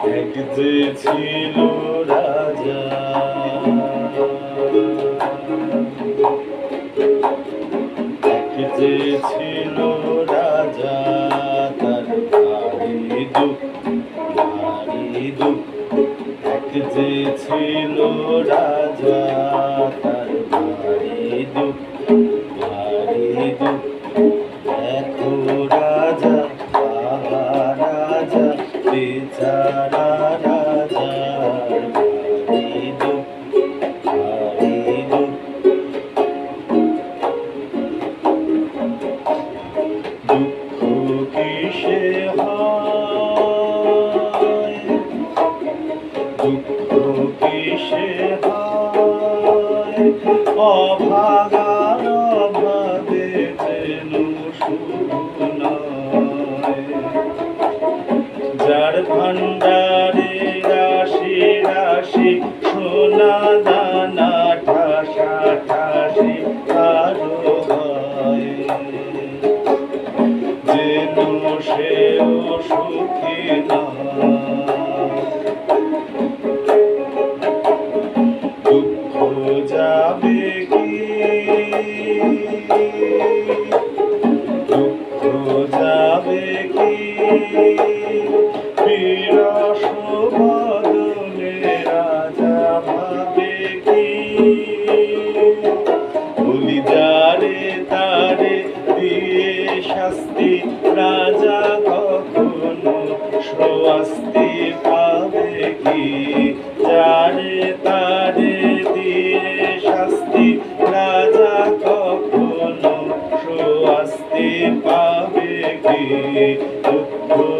যে ছিল রাজা। যে ছিল রাজা, তার ভারী দুঃখ ভারী দুঃখ। যে ছিল রাজা, তার ভারী দুঃখ ভারী দুঃখ। দেখো রাজা আহা রাজা বেচারা রাজা হয় হয় অভাগার যার ভান্ডারে রাশি রাশি, সোনা দানা ঠাসা ঠাসি আরও যেন সেও সুখী নয়। দুঃখ যাবে কি? দুঃখ যাবে কি? শাস্তি রাজা কখনো স্বস্তি পাবে কি? যারে তারে দিয়ে শাস্তি রাজা কখনো স্বস্তি পাবে কি? দুঃখ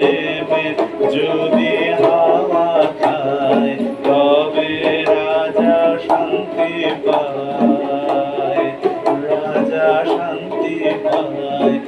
দেবে যদি হাওয়া খায় তবে রাজা শান্তি পায়। রাজা শান্তি পায়।